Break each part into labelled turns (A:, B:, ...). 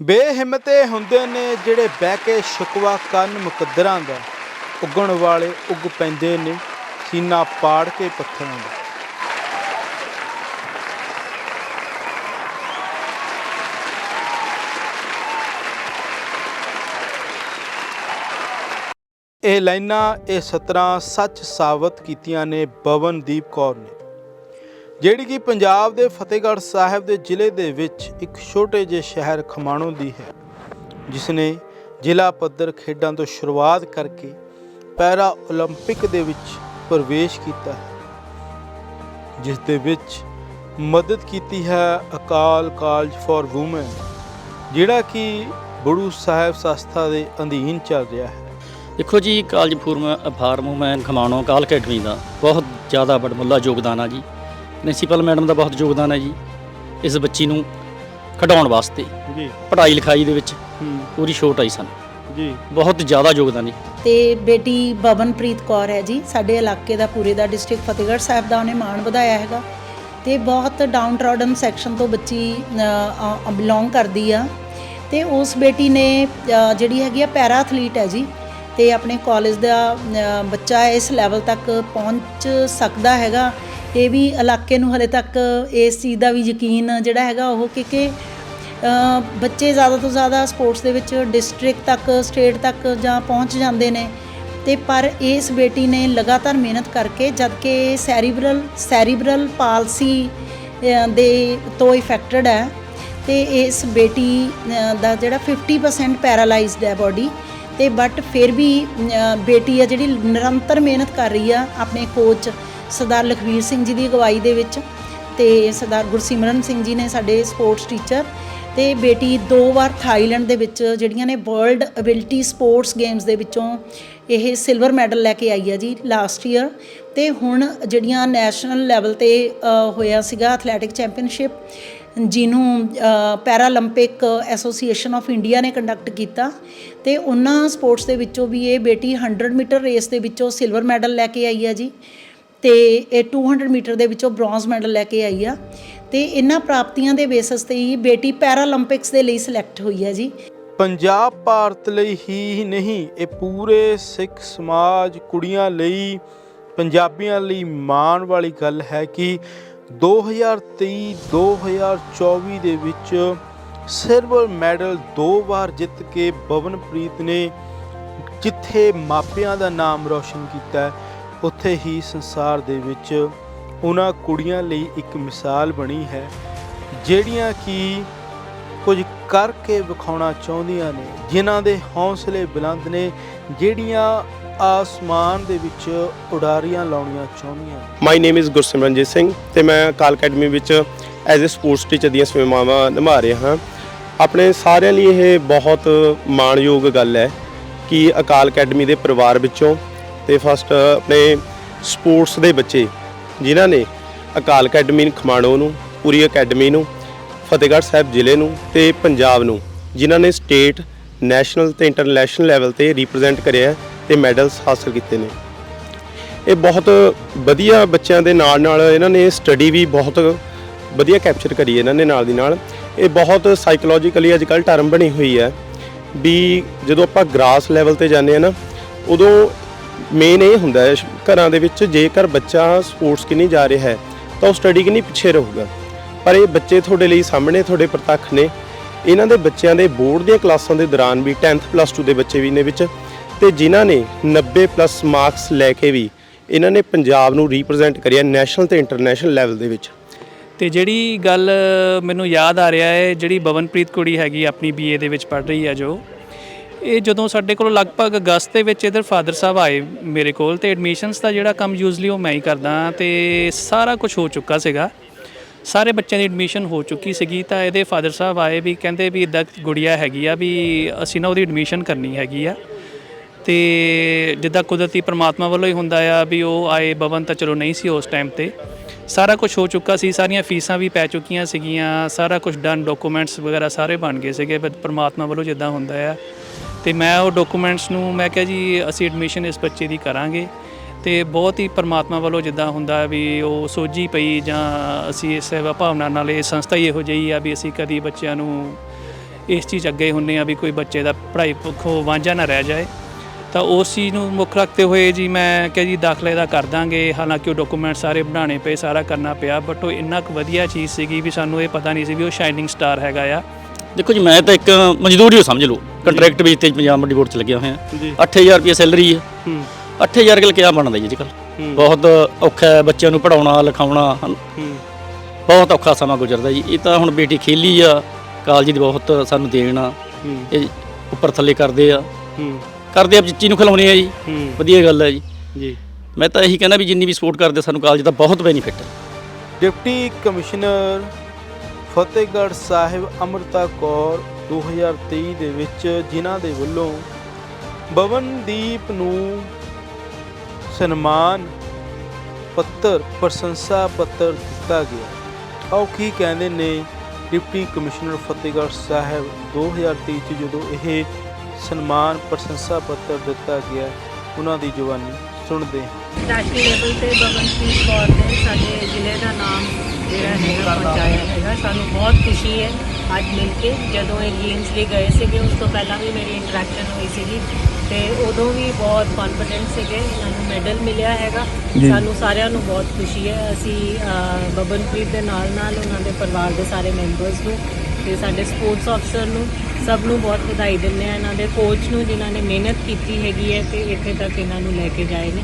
A: ਬੇਹਿੰਮਤੇ ਹੁੰਦੇ ਨੇ ਜਿਹੜੇ ਬਹਿ ਕੇ ਸ਼ਿਕਵਾ ਕਰਨ ਮੁਕੱਦਰਾਂ ਦਾ, ਉੱਗਣ ਵਾਲੇ ਉੱਗ ਪੈਂਦੇ ਨੇ, ਸੀਨਾ ਪਾੜ ਕੇ ਪੱਥਰਾਂ ਦਾ। ਇਹ ਲਾਈਨਾਂ, ਇਹ ਸਤਰਾਂ ਸੱਚ ਸਾਬਤ ਕੀਤੀਆਂ ਨੇ ਬਵਨਦੀਪ ਕੌਰ ਨੇ। ਜਿਹੜੀ ਕਿ ਪੰਜਾਬ ਦੇ ਫਤਿਹਗੜ੍ਹ ਸਾਹਿਬ ਦੇ ਜ਼ਿਲ੍ਹੇ ਦੇ ਵਿੱਚ ਇੱਕ ਛੋਟੇ ਜਿਹੇ ਸ਼ਹਿਰ ਖਮਾਣੋਂ ਦੀ ਹੈ ਜਿਸ ਨੇ ਜ਼ਿਲ੍ਹਾ ਪੱਧਰ ਖੇਡਾਂ ਤੋਂ ਸ਼ੁਰੂਆਤ ਕਰਕੇ ਪੈਰਾ 올림픽 ਦੇ ਵਿੱਚ ਪ੍ਰਵੇਸ਼ ਕੀਤਾ ਹੈ ਜਿਸ ਦੇ ਵਿੱਚ ਮਦਦ ਕੀਤੀ ਹੈ ਅਕਾਲ ਕਾਲਜ ਫਾਰ ਔਮਨ ਜਿਹੜਾ ਕਿ ਬੜੂ ਸਾਹਿਬ ਸੰਸਥਾ ਦੇ ਅਧੀਨ ਚੱਲ ਰਿਹਾ ਹੈ
B: ਦੇਖੋ ਜੀ ਕਾਲਜ ਫੂਰਮ ਫਾਰਮੂਮੈਨ ਖਮਾਣੋ ਕਾਲ ਅਕੈਡਮੀ ਦਾ ਬਹੁਤ ਜ਼ਿਆਦਾ ਬੜਮੁੱਲਾ ਯੋਗਦਾਨ ਆ ਜੀ ਪ੍ਰਿੰਸੀਪਲ ਮੈਡਮ ਦਾ ਬਹੁਤ ਯੋਗਦਾਨ ਹੈ ਜੀ ਇਸ ਬੱਚੀ ਨੂੰ ਖਿਡਾਉਣ ਵਾਸਤੇ।
A: ਜੀ।
B: ਪੜ੍ਹਾਈ ਲਿਖਾਈ ਦੇ ਵਿੱਚ
A: ਹੂੰ।
B: ਪੂਰੀ ਛੋਟ ਆਈ ਸਾਨੂੰ।
A: ਜੀ।
B: ਬਹੁਤ ਜ਼ਿਆਦਾ ਯੋਗਦਾਨ ਜੀ
C: ਤੇ ਬੇਟੀ ਬਵਨਪ੍ਰੀਤ ਕੌਰ ਹੈ ਜੀ ਸਾਡੇ ਇਲਾਕੇ ਦਾ ਪੂਰੇ ਦਾ ਡਿਸਟ੍ਰਿਕਟ ਫਤਿਹਗੜ੍ਹ ਸਾਹਿਬ ਦਾ ਉਹਨੇ ਮਾਣ ਵਧਾਇਆ ਹੈਗਾ। ਤੇ ਬਹੁਤ ਡਾਊਨ ਟ੍ਰੋਡਨ ਸੈਕਸ਼ਨ ਤੋਂ ਬੱਚੀ ਬਿਲੋਂਗ ਕਰਦੀ ਆ। ਤੇ ਉਸ ਬੇਟੀ ਨੇ ਜਿਹੜੀ ਹੈਗੀ ਆ ਪੈਰਾ ਐਥਲੀਟ ਹੈ ਜੀ ਤੇ ਆਪਣੇ ਕਾਲਜ ਦਾ ਬੱਚਾ ਇਸ ਲੈਵਲ ਤੱਕ ਪਹੁੰਚ ਸਕਦਾ ਹੈਗਾ। ਇਹ ਵੀ ਇਲਾਕੇ ਨੂੰ ਹਲੇ ਤੱਕ ਇਸ ਚੀਜ਼ ਦਾ ਵੀ ਯਕੀਨ ਜਿਹੜਾ ਹੈਗਾ ਉਹ ਕਿ ਕਿ ਬੱਚੇ ਜ਼ਿਆਦਾ ਤੋਂ ਜ਼ਿਆਦਾ ਸਪੋਰਟਸ ਦੇ ਵਿੱਚ ਡਿਸਟ੍ਰਿਕਟ ਤੱਕ, ਸਟੇਟ ਤੱਕ ਜਾਂ ਪਹੁੰਚ ਜਾਂਦੇ ਨੇ। ਤੇ ਪਰ ਇਸ ਬੇਟੀ ਨੇ ਲਗਾਤਾਰ ਮਿਹਨਤ ਕਰਕੇ ਜਦਕਿ ਸੈਰੀਬਰਲ ਸੈਰੀਬਰਲ ਪਾਲਸੀ ਦੇ ਤੋਂ ਇਫੈਕਟਡ ਹੈ, ਤੇ ਇਸ ਬੇਟੀ ਦਾ ਜਿਹੜਾ 50% ਪੈਰਾਲਾਈਜ਼ਡ ਹੈ ਬਾਡੀ, ਤੇ ਬਟ ਫਿਰ ਵੀ ਬੇਟੀ ਆ ਜਿਹੜੀ ਨਿਰੰਤਰ ਮਿਹਨਤ ਕਰ ਰਹੀ ਆ ਆਪਣੇ ਕੋਚ ਸਰਦਾਰ ਲਖਵੀਰ ਸਿੰਘ ਜੀ ਦੀ ਅਗਵਾਈ ਦੇ ਵਿੱਚ ਤੇ ਸਰਦਾਰ ਗੁਰਸਿਮਰਨ ਸਿੰਘ ਜੀ ਨੇ ਸਾਡੇ ਸਪੋਰਟਸ ਟੀਚਰ ਤੇ ਬੇਟੀ ਦੋ ਵਾਰ ਥਾਈਲੈਂਡ ਦੇ ਵਿੱਚ ਜਿਹੜੀਆਂ ਨੇ ਵਰਲਡ ਅਬਿਲਿਟੀ ਸਪੋਰਟਸ ਗੇਮਸ ਦੇ ਵਿੱਚੋਂ ਇਹ ਸਿਲਵਰ ਮੈਡਲ ਲੈ ਕੇ ਆਈ ਹੈ ਜੀ ਲਾਸਟ ਈਅਰ ਤੇ ਹੁਣ ਜਿਹੜੀਆਂ ਨੈਸ਼ਨਲ ਲੈਵਲ ਤੇ ਹੋਇਆ ਸੀਗਾ ਐਥਲੈਟਿਕ ਚੈਂਪੀਅਨਸ਼ਿਪ ਜਿਹਨੂੰ ਪੈਰਾਲੰਪਿਕ ਐਸੋਸੀਏਸ਼ਨ ਆਫ ਇੰਡੀਆ ਨੇ ਕੰਡਕਟ ਕੀਤਾ ਤੇ ਉਹਨਾਂ ਸਪੋਰਟਸ ਦੇ ਵਿੱਚੋਂ ਵੀ ਇਹ ਬੇਟੀ 100 ਮੀਟਰ ਰੇਸ ਦੇ ਵਿੱਚੋਂ ਸਿਲਵਰ ਮੈਡਲ ਲੈ ਕੇ ਆਈ ਹੈ ਜੀ। ਤੇ ਇਹ 200 ਮੀਟਰ ਦੇ ਵਿੱਚੋਂ ਬ੍ਰੌਂਜ਼ ਮੈਡਲ ਲੈ ਕੇ ਆਈ ਆ। ਤੇ ਇਹਨਾਂ ਪ੍ਰਾਪਤੀਆਂ ਦੇ ਬੇਸਿਸ ਤੇ ਹੀ ਬੇਟੀ ਪੈਰਾਲੰਪਿਕਸ ਦੇ ਲਈ ਸਿਲੈਕਟ ਹੋਈ ਹੈ ਜੀ।
A: ਪੰਜਾਬ ਭਾਰਤ ਲਈ ਹੀ ਨਹੀਂ ਇਹ ਪੂਰੇ ਸਿੱਖ ਸਮਾਜ ਕੁੜੀਆਂ ਲਈ ਪੰਜਾਬੀਆਂ ਲਈ ਮਾਣ ਵਾਲੀ ਗੱਲ ਹੈ ਕਿ 2023-2024 ਦੇ ਵਿੱਚ ਸਿਲਵਰ ਮੈਡਲ ਦੋ ਵਾਰ ਜਿੱਤ ਕੇ ਬਵਨਪ੍ਰੀਤ ਨੇ ਜਿੱਥੇ ਮਾਪਿਆਂ ਦਾ ਨਾਮ ਰੌਸ਼ਨ ਕੀਤਾ ਹੈ, ਉੱਥੇ ਹੀ ਸੰਸਾਰ ਦੇ ਵਿੱਚ ਉਹਨਾਂ ਕੁੜੀਆਂ ਲਈ ਇੱਕ ਮਿਸਾਲ ਬਣੀ ਹੈ, ਜਿਹੜੀਆਂ ਕਿ ਕੁਝ ਕਰਕੇ ਵਿਖਾਉਣਾ ਚਾਹੁੰਦੀਆਂ ਨੇ, ਜਿਨ੍ਹਾਂ ਦੇ ਹੌਸਲੇ ਬੁਲੰਦ ਨੇ, ਜਿਹੜੀਆਂ ਆਸਮਾਨ ਦੇ ਵਿੱਚ ਉਡਾਰੀਆਂ ਲਾਉਣੀਆਂ ਚਾਹੁੰਦੀਆਂ
D: ਮਾਈ ਨੇਮ ਇਜ਼ ਗੁਰਸਿਮਰਨਜੀਤ ਸਿੰਘ ਤੇ ਮੈਂ ਕਾਲ ਅਕੈਡਮੀ ਵਿੱਚ ਐਜ਼ ਅ ਸਪੋਰਟਸ ਟੀਚਰ ਦੀਆਂ ਸੇਵਾਵਾਂ ਨਿਭਾ ਰਿਹਾ ਹਾਂ। ਆਪਣੇ ਸਾਰਿਆਂ ਲਈ ਇਹ ਬਹੁਤ ਮਾਣਯੋਗ ਗੱਲ ਹੈ ਕਿ ਅਕਾਲ ਅਕੈਡਮੀ ਦੇ ਪਰਿਵਾਰ ਵਿੱਚੋਂ ਤੇ ਫਸਟ ਆਪਣੇ ਸਪੋਰਟਸ ਦੇ ਬੱਚੇ, ਜਿਨ੍ਹਾਂ ਨੇ ਅਕਾਲ ਅਕੈਡਮੀ ਖਮਾਣੋ ਨੂੰ, ਪੂਰੀ ਅਕੈਡਮੀ ਨੂੰ, ਫਤਿਹਗੜ੍ਹ ਸਾਹਿਬ ਜ਼ਿਲ੍ਹੇ ਨੂੰ ਤੇ ਪੰਜਾਬ ਨੂੰ, ਜਿਨ੍ਹਾਂ ਨੇ ਸਟੇਟ ਨੈਸ਼ਨਲ ਤੇ ਇੰਟਰਨੈਸ਼ਨਲ ਲੈਵਲ ਤੇ ਰਿਪਰੈਜ਼ੈਂਟ ਕਰਿਆ ਹੈ ਤੇ ਮੈਡਲਸ ਹਾਸਲ ਕੀਤੇ ਨੇ। ਇਹ ਬਹੁਤ ਵਧੀਆ ਬੱਚਿਆਂ ਦੇ ਨਾਲ ਨਾਲ ਇਹਨਾਂ ਨੇ ਸਟੱਡੀ ਵੀ ਬਹੁਤ ਵਧੀਆ ਕੈਪਚਰ ਕਰੀ ਇਹਨਾਂ ਨੇ ਨਾਲ ਦੀ ਨਾਲ। ਇਹ ਬਹੁਤ ਸਾਈਕੋਲੋਜੀਕਲੀ ਅੱਜ ਅੱਜਕੱਲ ਟਰਮ ਬਣੀ ਹੋਈ ਹੈ ਵੀ ਜਦੋਂ ਆਪਾਂ ਗ੍ਰਾਸ ਲੈਵਲ ਤੇ ਜਾਂਦੇ ਆ ਨਾ, ਉਦੋਂ ਮੇਨ ਇਹ ਹੁੰਦਾ ਹੈ, ਘਰਾਂ ਦੇ ਵਿੱਚ ਜੇਕਰ ਬੱਚਾ ਸਪੋਰਟਸ ਕਿੰਨੀ ਜਾ ਰਿਹਾ ਹੈ, ਤਾਂ ਉਹ ਸਟੱਡੀ ਕਿੰਨੀ ਪਿੱਛੇ ਰਹੂਗਾ। ਪਰ ਇਹ ਬੱਚੇ ਤੁਹਾਡੇ ਲਈ ਸਾਹਮਣੇ ਤੁਹਾਡੇ ਪ੍ਰਤੱਖ ਨੇ। ਇਹਨਾਂ ਦੇ ਬੱਚਿਆਂ ਦੇ ਬੋਰਡ ਦੀਆਂ ਕਲਾਸਾਂ ਦੇ ਦੌਰਾਨ ਵੀ 10th ਪਲੱਸ 2 ਦੇ ਬੱਚੇ ਵੀ ਨੇ ਵਿੱਚ। ਤੇ ਜਿਨ੍ਹਾਂ ਨੇ 90 ਪਲੱਸ ਮਾਰਕਸ ਲੈ ਕੇ ਵੀ ਇਹਨਾਂ ਨੇ ਪੰਜਾਬ ਨੂੰ ਰਿਪਰੈਜ਼ੈਂਟ ਕਰਿਆ ਨੈਸ਼ਨਲ ਤੇ ਇੰਟਰਨੈਸ਼ਨਲ ਲੈਵਲ ਦੇ ਵਿੱਚ।
E: ਤੇ ਜਿਹੜੀ ਗੱਲ ਮੈਨੂੰ ਯਾਦ ਆ ਰਿਹਾ ਹੈ, ਜਿਹੜੀ ਬਵਨਪ੍ਰੀਤ ਕੁੜੀ ਹੈਗੀ ਆਪਣੀ ਬੀਏ ਦੇ ਵਿੱਚ ਪੜ੍ਹ ਰਹੀ ਹੈ ਜੋ ਇਹ ਜਦੋਂ ਸਾਡੇ ਕੋਲ ਲਗਭਗ ਅਗਸਤ ਦੇ ਵਿੱਚ ਇਧਰ ਫਾਦਰ ਸਾਹਿਬ ਆਏ ਮੇਰੇ ਕੋਲ ਤੇ ਐਡਮਿਸ਼ਨਸ ਦਾ ਜਿਹੜਾ ਕੰਮ ਯੂਜ਼ਲੀ ਉਹ ਮੈਂ ਹੀ ਕਰਦਾ ਤੇ ਸਾਰਾ ਕੁਝ ਹੋ ਚੁੱਕਾ ਸੀਗਾ। ਸਾਰੇ ਬੱਚਿਆਂ ਦੀ ਐਡਮਿਸ਼ਨ ਹੋ ਚੁੱਕੀ ਸੀਗੀ ਤਾਂ ਇਹਦੇ ਫਾਦਰ ਸਾਹਿਬ ਆਏ ਵੀ ਕਹਿੰਦੇ ਵੀ ਇਦਾਂ ਗੁੜੀਆ ਹੈਗੀ ਆ ਵੀ ਅਸੀਂ ਨਾ ਉਹਦੀ ਐਡਮਿਸ਼ਨ ਕਰਨੀ ਹੈਗੀ ਆ। ਤੇ ਜਿੱਦਾਂ ਕੁਦਰਤੀ ਪ੍ਰਮਾਤਮਾ ਵੱਲੋਂ ਹੀ ਹੁੰਦਾ ਆ ਵੀ ਉਹ ਆਏ ਭਵਨ ਤਾਂ ਚਲੋ ਨਹੀਂ ਸੀ ਉਸ ਟਾਈਮ ਤੇ। ਸਾਰਾ ਕੁਝ ਹੋ ਚੁੱਕਾ ਸੀ, ਸਾਰੀਆਂ ਫੀਸਾਂ ਵੀ ਪੈ ਚੁੱਕੀਆਂ ਸੀਗੀਆਂ, ਸਾਰਾ ਕੁਝ ਡਨ ਡਾਕੂਮੈਂਟਸ ਵਗੈਰਾ ਸਾਰੇ ਬਣ ਗਏ ਸੀਗੇ ਬਟ ਪ੍ਰਮਾਤਮਾ ਵੱਲੋਂ ਜਿੱਦਾਂ ਹੁੰਦਾ ਆ। ਤੇ ਮੈਂ ਉਹ ਡਾਕੂਮੈਂਟਸ ਨੂੰ ਮੈਂ ਕਿਹਾ ਜੀ, ਅਸੀਂ ਐਡਮਿਸ਼ਨ ਇਸ ਬੱਚੇ ਦੀ ਕਰਾਂਗੇ। ਤੇ ਬਹੁਤ ਹੀ ਪਰਮਾਤਮਾ ਵੱਲੋਂ ਜਿੱਦਾਂ ਹੁੰਦਾ ਵੀ ਉਹ ਸੋਝੀ ਪਈ ਜਾਂ ਅਸੀਂ ਇਸ ਸੇਵਾ ਭਾਵਨਾ ਨਾਲ ਇਹ ਸੰਸਥਾ ਹੀ ਇਹੋ ਜਿਹੀ ਆ ਵੀ ਅਸੀਂ ਕਦੀ ਬੱਚਿਆਂ ਨੂੰ ਇਸ ਚੀਜ਼ ਅੱਗੇ ਹੁੰਨੇ ਆ ਵੀ ਕੋਈ ਬੱਚੇ ਦਾ ਪੜ੍ਹਾਈ ਪੱਖੋਂ ਵਾਂਝਾ ਨਾ ਰਹਿ ਜਾਏ। ਤਾਂ ਉਸ ਚੀਜ਼ ਨੂੰ ਮੁੱਖ ਰੱਖਦੇ ਹੋਏ ਜੀ ਮੈਂ ਕਿਹਾ ਜੀ, ਦਾਖਲੇ ਦਾ ਕਰ ਦਾਂਗੇ। ਹਾਲਾਂਕਿ ਉਹ ਡਾਕੂਮੈਂਟ ਸਾਰੇ ਬਣਾਉਣੇ ਪਏ, ਸਾਰਾ ਕਰਨਾ ਪਿਆ ਬਟ ਉਹ ਇੰਨਾ ਕੁ ਵਧੀਆ ਚੀਜ਼ ਸੀਗੀ ਵੀ ਸਾਨੂੰ ਇਹ ਪਤਾ ਨਹੀਂ ਸੀ ਵੀ ਉਹ ਸ਼ਾਈਨਿੰਗ ਸਟਾਰ ਹੈਗਾ ਆ।
B: ਦੇਖੋ ਜੀ, ਮੈਂ ਤਾਂ ਇੱਕ ਮਜ਼ਦੂਰੀ ਓ ਸਮਝ ਲਓ। ਕੰਟਰੈਕਟ ਬੇਸ ਤੇ ਪੰਜਾਬ ਮੰਡੀ ਬੋਰਡ 'ਚ ਲੱਗਿਆ ਹੋਇਆ।
A: ਜੀ।
B: 8000 ਰੁਪਏ ਸੈਲਰੀ ਹੈ।
A: ਹੂੰ।
B: 8000 ਕਿਲ ਕਿਆ ਬਣਦਾ ਜੀ ਅੱਜਕੱਲ
A: ਹੂੰ।
B: ਬਹੁਤ ਔਖਾ ਹੈ ਬੱਚਿਆਂ ਨੂੰ ਪੜਾਉਣਾ ਲਿਖਾਉਣਾ। ਬਹੁਤ ਔਖਾ ਸਮਾਂ ਗੁਜ਼ਰਦਾ ਜੀ। ਇਹ ਤਾਂ ਹੁਣ ਬੇਟੀ ਖੇਲੀ ਆ ਕਾਲਜ ਦੀ ਬਹੁਤ ਸਾਨੂੰ ਦੇਣ ਆ। ਇਹ ਉੱਪਰ ਥੱਲੇ ਕਰਦੇ ਆ।
A: ਹੂੰ।
B: ਕਰਦੇ ਆ ਬੱਚੀ ਨੂੰ ਖਿਲਾਉਣੇ ਆ ਜੀ।
A: ਹੂੰ।
B: ਵਧੀਆ ਗੱਲ ਹੈ ਜੀ।
A: ਜੀ।
B: ਮੈਂ ਤਾਂ ਇਹੀ ਕਹਿੰਦਾ ਵੀ ਜਿੰਨੀ ਵੀ ਸਪੋਰਟ ਕਰਦੇ ਸਾਨੂੰ ਕਾਲਜ ਦਾ ਬਹੁਤ ਬੈਨੀਫਿਟ ਹੈ।
A: ਡਿਪਟੀ ਕਮਿਸ਼ਨਰ ਫਤਿਹਗੜ੍ਹ ਸਾਹਿਬ ਅਮਰਤਾ ਕੌਰ 2023 ਦੇ ਵਿੱਚ ਜਿਨ੍ਹਾਂ ਦੇ ਵੱਲੋਂ ਬਵਨਦੀਪ ਨੂੰ ਸਨਮਾਨ ਪੱਤਰ, ਪ੍ਰਸ਼ੰਸਾ ਪੱਤਰ ਦਿੱਤਾ ਗਿਆ। ਆਓ ਕੀ ਕਹਿੰਦੇ ਨੇ ਡਿਪਟੀ ਕਮਿਸ਼ਨਰ ਫਤਿਹਗੜ੍ਹ ਸਾਹਿਬ? 2023 ਚ ਜਦੋਂ ਇਹ ਸਨਮਾਨ, ਪ੍ਰਸ਼ੰਸਾ ਪੱਤਰ ਦਿੱਤਾ ਗਿਆ, ਉਹਨਾਂ ਦੀ ਜਵਾਨੀ ਸੁਣਦੇ ਹਾਂ।
F: ਰਾਸ਼ਟਰੀ ਲੈਵਲ ਤੇ ਬਵਨਪ੍ਰੀਤ ਕੌਰ ਨੇ ਸਾਡੇ ਜ਼ਿਲ੍ਹੇ ਦਾ ਨਾਮ ਜਿਹੜਾ ਹੈਗਾ ਪਹੁੰਚਾਇਆ ਹੈਗਾ, ਸਾਨੂੰ ਬਹੁਤ ਖੁਸ਼ੀ ਹੈ। ਅੱਜ ਮਿਲ ਕੇ ਜਦੋਂ ਇਹ ਗੇਮਸ ਲਈ ਗਏ ਸੀਗੇ ਉਸ ਤੋਂ ਪਹਿਲਾਂ ਵੀ ਮੇਰੀ ਇੰਟਰੈਕਸ਼ਨ ਹੋਈ ਸੀਗੀ ਤੇ ਉਦੋਂ ਵੀ ਬਹੁਤ ਕੌਨਫੀਡੈਂਟ ਸੀਗੇ ਇਹਨਾਂ ਨੂੰ ਮੈਡਲ ਮਿਲਿਆ ਹੈਗਾ। ਸਾਨੂੰ ਸਾਰਿਆਂ ਨੂੰ ਬਹੁਤ ਖੁਸ਼ੀ ਹੈ। ਅਸੀਂ ਅਹ, ਬਵਨਪ੍ਰੀਤ ਦੇ ਨਾਲ ਨਾਲ ਉਹਨਾਂ ਦੇ ਪਰਿਵਾਰ ਦੇ ਸਾਰੇ ਮੈਂਬਰਸ ਨੂੰ ਤੇ ਸਾਡੇ ਸਪੋਰਟਸ ਅਫਸਰ ਨੂੰ ਸਭ ਨੂੰ ਬਹੁਤ ਵਧਾਈ ਦਿੰਦੇ ਆ ਇਹਨਾਂ ਦੇ ਕੋਚ ਨੂੰ ਜਿਨ੍ਹਾਂ ਨੇ ਮਿਹਨਤ ਕੀਤੀ ਹੈਗੀ ਹੈ ਤੇ ਇੱਥੇ ਤੱਕ ਇਹਨਾਂ ਨੂੰ ਲੈ ਕੇ ਜਾਏ ਨੇ।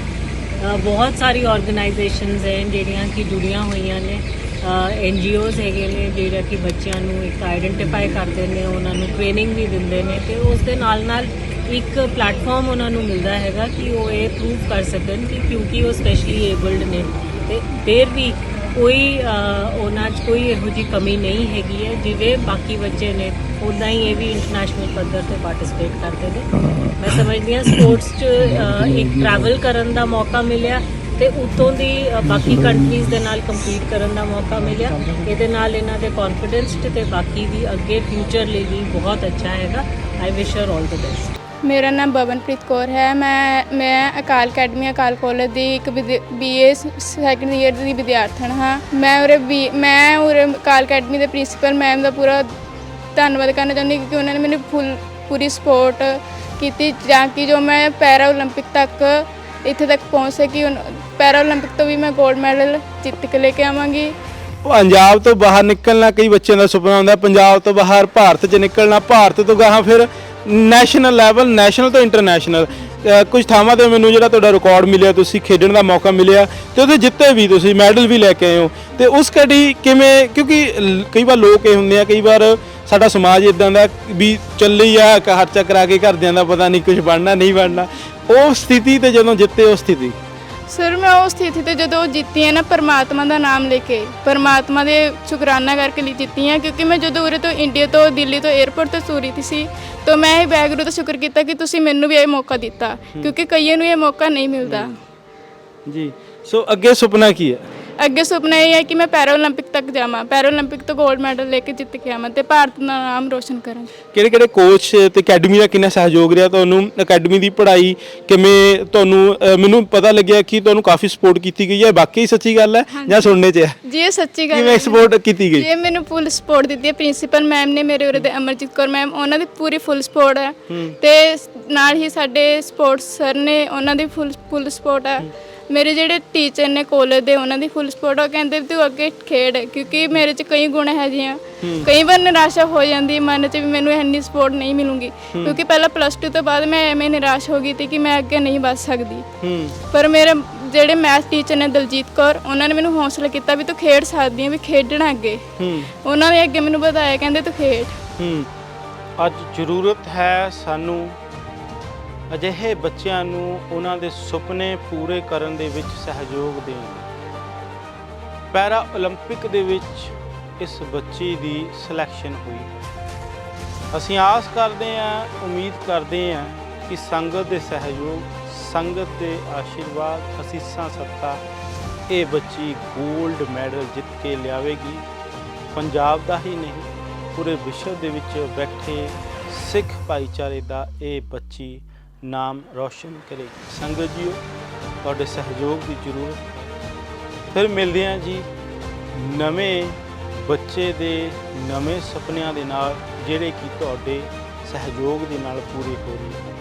F: ਬਹੁਤ ਸਾਰੀ ਆਰਗੇਨਾਈਜੇਸ਼ਨਸ ਹੈ ਜਿਹੜੀਆਂ ਕਿ ਜੁੜੀਆਂ ਹੋਈਆਂ ਨੇ। ਐਨ ਜੀ ਓਜ਼ ਹੈਗੇ ਨੇ ਜਿਹੜਾ ਕਿ ਬੱਚਿਆਂ ਨੂੰ ਇੱਕ ਆਈਡੈਂਟੀਫਾਈ ਕਰਦੇ ਨੇ, ਉਹਨਾਂ ਨੂੰ ਟ੍ਰੇਨਿੰਗ ਵੀ ਦਿੰਦੇ ਨੇ ਤੇ ਉਸ ਦੇ ਨਾਲ ਨਾਲ ਇੱਕ ਪਲੇਟਫਾਰਮ ਉਹਨਾਂ ਨੂੰ ਮਿਲਦਾ ਹੈਗਾ ਕਿ ਉਹ ਇਹ ਪ੍ਰੂਵ ਕਰ ਸਕਣ ਕਿ ਕਿਉਂਕਿ ਉਹ ਸਪੈਸ਼ਲੀ ਏਬਲਡ ਨੇ ਤੇ ਫਿਰ ਵੀ ਕੋਈ ਉਹਨਾਂ 'ਚ ਕੋਈ ਇਹੋ ਜਿਹੀ ਕਮੀ ਨਹੀਂ ਹੈਗੀ ਹੈ, ਜਿਵੇਂ ਬਾਕੀ ਬੱਚੇ ਨੇ ਉਦਾਂ ਹੀ ਇਹ ਵੀ ਇੰਟਰਨੈਸ਼ਨਲ ਪੱਧਰ ਤੇ ਪਾਰਟਿਸਿਪੇਟ ਕਰਦੇ ਨੇ। ਮੈਂ ਸਮਝਦੀ ਹਾਂ ਸਪੋਰਟਸ 'ਚ ਇੱਕ ਟਰੈਵਲ ਕਰਨ ਦਾ ਮੌਕਾ ਮਿਲਿਆ ਤੇ ਉਤੋਂ ਦੀ ਅ, ਬਾਕੀ ਕੰਟਰੀਜ਼ ਦੇ ਨਾਲ ਕੰਪੀਟ ਕਰਨ ਦਾ ਮੌਕਾ ਮਿਲਿਆ ਇਹਦੇ ਨਾਲ ਇਹਨਾਂ ਦੇ ਕੌਨਫੀਡੈਂਸ ਤੇ ਬਾਕੀ ਵੀ ਅੱਗੇ ਫਿਊਚਰ ਲਈ ਵੀ ਬਹੁਤ ਅੱਛਾ ਹੈਗਾ ਆਈ ਵਿਸ਼ ਹਰ ਆਲ ਦ ਬੈਸਟ
G: ਮੇਰਾ ਨਾਮ ਬਵਨਪ੍ਰੀਤ ਕੌਰ ਹੈ ਮੈਂ ਮੈਂ ਅਕਾਲ ਅਕੈਡਮੀ ਅਕਾਲ ਕਾਲਜ ਦੀ ਇੱਕ ਬੀਏ ਸੈਕੰਡ ਈਅਰ ਦੀ ਵਿਦਿਆਰਥਣ ਹਾਂ ਮੈਂ ਉਰੇ ਬੀ ਮੈਂ ਉਰੇ ਅਕਾਲ ਅਕੈਡਮੀ ਦੇ ਪ੍ਰਿੰਸੀਪਲ ਮੈਮ ਦਾ ਪੂਰਾ ਧੰਨਵਾਦ ਕਰਨਾ ਚਾਹੁੰਦੀ ਕਿਉਂਕਿ ਉਹਨਾਂ ਨੇ ਮੈਨੂੰ ਫੁੱਲ ਪੂਰੀ ਸਪੋਰਟ ਕੀਤੀ ਤਾਂ ਕਿ ਜੋ ਮੈਂ ਪੈਰਾ 올림픽 ਤੱਕ ਇੱਥੇ ਤੱਕ ਪਹੁੰਚ ਸਕੀ ਪੈਰਾ ਤੋਂ ਵੀ ਮੈਂ ਗੋਲਡ ਮੈਡਲ ਜਿੱਤ ਕੇ ਲੈ ਕੇ ਆਵਾਂਗੀ।
A: ਪੰਜਾਬ ਤੋਂ ਬਾਹਰ ਨਿਕਲਣਾ ਕਈ ਬੱਚਿਆਂ ਦਾ ਸੁਪਨਾ ਹੁੰਦਾ, ਪੰਜਾਬ ਤੋਂ ਬਾਹਰ ਭਾਰਤ 'ਚ ਨਿਕਲਣਾ, ਭਾਰਤ ਤੋਂ ਗਾਹਾਂ ਫਿਰ ਨੈਸ਼ਨਲ ਲੈਵਲ ਨੈਸ਼ਨਲ ਤੋਂ ਇੰਟਰਨੈਸ਼ਨਲ ਕੁਝ ਥਾਵਾਂ ਤੇ ਮੈਨੂੰ ਜਿਹੜਾ ਤੁਹਾਡਾ ਰਿਕਾਰਡ ਮਿਲਿਆ, ਤੁਸੀਂ ਖੇਡਣ ਦਾ ਮੌਕਾ ਮਿਲਿਆ ਤੇ ਉਹਦੇ ਜਿੱਤੇ ਵੀ ਤੁਸੀਂ ਮੈਡਲ ਵੀ ਲੈ ਕੇ ਆਏ ਹੋ। ਤੇ ਉਸ ਕੜੀ ਕਿਵੇਂ, ਕਿਉਂਕਿ ਕਈ ਵਾਰ ਲੋਕ ਇਹ ਹੁੰਦੇ ਆ, ਕਈ ਵਾਰ ਸਾਡਾ ਸਮਾਜ ਇਦਾਂ ਦਾ ਵੀ ਚੱਲੀ ਆ ਖਰਚਾ ਕਰਾ ਕੇ ਘਰਦਿਆਂ ਦਾ ਪਤਾ ਨਹੀਂ ਕੁਝ ਬਣਨਾ, ਨਹੀਂ ਬਣਨਾ। ਉਹ ਸਥਿਤੀ ਤੇ ਜਦੋਂ ਜਿੱਤੇ, ਉਹ ਸਥਿਤੀ?
G: ਸਰ ਮੈਂ ਉਸ ਸਥਿਤੀ ਤੇ ਜਦੋਂ ਜਿੱਤੀ ਹਾਂ ਨਾ ਪਰਮਾਤਮਾ ਦਾ ਨਾਮ ਲੈ ਕੇ ਪਰਮਾਤਮਾ ਦੇ ਸ਼ੁਕਰਾਨਾ ਕਰਕੇ ਲਈ ਜਿੱਤੀ ਹਾਂ ਕਿਉਂਕਿ ਮੈਂ ਜਦੋਂ ਉਰੇ ਤੋਂ ਇੰਡੀਆ ਤੋਂ ਦਿੱਲੀ ਤੋਂ 에ਅਰਪੋਰਟ ਤੋਂ ਸੂਰੀ ਸੀ ਤਾਂ ਮੈਂ ਇਹ ਬੈਗਰੂ ਦਾ ਸ਼ੁਕਰ ਕੀਤਾ ਕਿ ਤੁਸੀਂ ਮੈਨੂੰ ਵੀ ਇਹ ਮੌਕਾ ਦਿੱਤਾ ਕਿਉਂਕਿ ਕਈਆਂ ਨੂੰ ਇਹ ਮੌਕਾ ਨਹੀਂ ਮਿਲਦਾ।
A: ਜੀ। ਸੋ ਅੱਗੇ ਸੁਪਨਾ ਕੀ ਹੈ?
G: ਅੱਗੇ ਸੁਪਨਾ ਇਹ ਹੈ ਕਿ ਮੈਂ ਪੈਰਾ ਤੱਕ ਜਾਵਾਂ ਪੈਰਾ ਤੋਂ 골ਡ ਮੈਡਲ ਲੈ ਕੇ ਜਿੱਤ ਕੇ ਆਵਾਂ ਤੇ ਭਾਰਤ ਦਾ ਨਾਮ ਰੋਸ਼ਨ ਕਰਾਂ।
A: ਕਿਹੜੇ ਕਿਹੜੇ ਕੋਚ ਤੇ ਅਕੈਡਮੀ ਦਾ ਕਿੰਨਾ ਸਹਿਯੋਗ ਰਿਹਾ ਤੁਹਾਨੂੰ? ਅਕੈਡਮੀ ਦੀ ਪੜ੍ਹਾਈ ਕਿਵੇਂ ਤੁਹਾਨੂੰ ਮੈਨੂੰ ਪਤਾ ਲੱਗਿਆ ਕਿ ਤੁਹਾਨੂੰ ਕਾਫੀ ਸਪੋਰਟ ਕੀਤੀ ਗਈ ਹੈ ਵਾਕਈ ਸੱਚੀ ਗੱਲ ਹੈ ਜਾਂ ਸੁਣਨੇ 'ਚ ਹੈ?
G: ਜੀ ਇਹ ਸੱਚੀ ਗੱਲ
A: ਕਿਵੇਂ ਸਪੋਰਟ ਕੀਤੀ ਗਈ?
G: ਇਹ ਮੈਨੂੰ ਫੁੱਲ ਸਪੋਰਟ ਦਿੱਤੀ ਹੈ। ਪ੍ਰਿੰਸੀਪਲ ਮੈਮ ਨੇ ਮੇਰੇ ਉਰੇ ਦੇ ਅਮਰਜੀਤ ਕੌਰ ਮੈਮ ਉਹਨਾਂ ਦੀ ਪੂਰੀ ਫੁੱਲ ਸਪੋਰਟ ਹੈ ਤੇ ਨਾਲ ਹੀ ਸਾਡੇ ਸਪੋਰਟਸ ਸਰ ਨੇ ਉਹਨਾਂ ਦੀ ਫੁੱਲ ਫੁੱਲ ਸਪੋਰਟ ਹੈ। ਮੇਰੇ ਜਿਹੜੇ ਟੀਚਰ ਨੇ ਕਾਲਜ ਦੇ ਉਹਨਾਂ ਦੀ ਫੁੱਲ ਸਪੋਰਟ ਉਹ ਕਹਿੰਦੇ ਵੀ ਤੂੰ ਅੱਗੇ ਖੇਡ ਕਿਉਂਕਿ ਮੇਰੇ 'ਚ ਕਈ ਗੁਣ ਹੈ। ਜੀਆਂ ਕਈ ਵਾਰ ਨਿਰਾਸ਼ਾ ਹੋ ਜਾਂਦੀ ਮਨ 'ਚ ਵੀ ਮੈਨੂੰ ਇੰਨੀ ਸਪੋਰਟ ਨਹੀਂ ਮਿਲੂਗੀ। ਕਿਉਂਕਿ ਪਹਿਲਾਂ ਪਲੱਸ 2 ਤੋਂ ਬਾਅਦ ਮੈਂ ਐਵੇਂ ਨਿਰਾਸ਼ ਹੋ ਗਈ ਸੀ ਕਿ ਮੈਂ ਅੱਗੇ ਨਹੀਂ ਵੱਧ ਸਕਦੀ। ਪਰ ਮੇਰੇ ਜਿਹੜੇ ਮੈਥ ਟੀਚਰ ਨੇ ਦਲਜੀਤ ਕੌਰ ਉਹਨਾਂ ਨੇ ਮੈਨੂੰ ਹੌਸਲਾ ਕੀਤਾ ਵੀ ਤੂੰ ਖੇਡ ਸਕਦੀ ਹੈ ਵੀ ਖੇਡਣਾ ਅੱਗੇ। ਉਹਨਾਂ ਨੇ ਅੱਗੇ ਮੈਨੂੰ ਵਧਾਇਆ ਕਹਿੰਦੇ ਤੂੰ ਖੇਡ।
A: ਅੱਜ ਜ਼ਰੂਰਤ ਹੈ ਸਾਨੂੰ ਅਜਿਹੇ ਬੱਚਿਆਂ ਨੂੰ ਉਹਨਾਂ ਦੇ ਸੁਪਨੇ ਪੂਰੇ ਕਰਨ ਦੇ ਵਿੱਚ ਸਹਿਯੋਗ ਦੇਣ। ਪੈਰਾ 올림픽 ਦੇ ਵਿੱਚ ਇਸ ਬੱਚੀ ਦੀ ਸਿਲੈਕਸ਼ਨ ਹੋਈ। ਅਸੀਂ ਆਸ ਕਰਦੇ ਹਾਂ, ਉਮੀਦ ਕਰਦੇ ਹਾਂ ਕਿ ਸੰਗਤ ਦੇ ਸਹਿਯੋਗ, ਸੰਗਤ ਦੇ ਆਸ਼ੀਰਵਾਦ, ਅਸੀਸਾਂ ਸੱਤਾ ਇਹ ਬੱਚੀ 골ਡ ਮੈਡਲ ਜਿੱਤ ਕੇ ਲਿਆਵੇਗੀ। ਪੰਜਾਬ ਦਾ ਹੀ ਨਹੀਂ, ਪੂਰੇ ਵਿਸ਼ਵ ਦੇ ਵਿੱਚ ਬੈਠੇ ਸਿੱਖ ਭਾਈਚਾਰੇ ਦਾ ਇਹ ਬੱਚੀ ਨਾਮ ਰੌਸ਼ਨ ਕਰੇਗੀ ਸੰਗਤ ਜੀਓ, ਤੁਹਾਡੇ ਸਹਿਯੋਗ ਦੀ ਜ਼ਰੂਰਤ। ਹੈ ਫਿਰ ਮਿਲਦੇ ਹਾਂ ਜੀ ਨਵੇਂ ਬੱਚੇ ਦੇ ਨਵੇਂ ਸੁਪਨਿਆਂ ਦੇ ਨਾਲ, ਜਿਹੜੇ ਕਿ ਤੁਹਾਡੇ ਸਹਿਯੋਗ ਦੇ ਨਾਲ ਪੂਰੇ ਹੋ ਰਹੇ ਹਨ।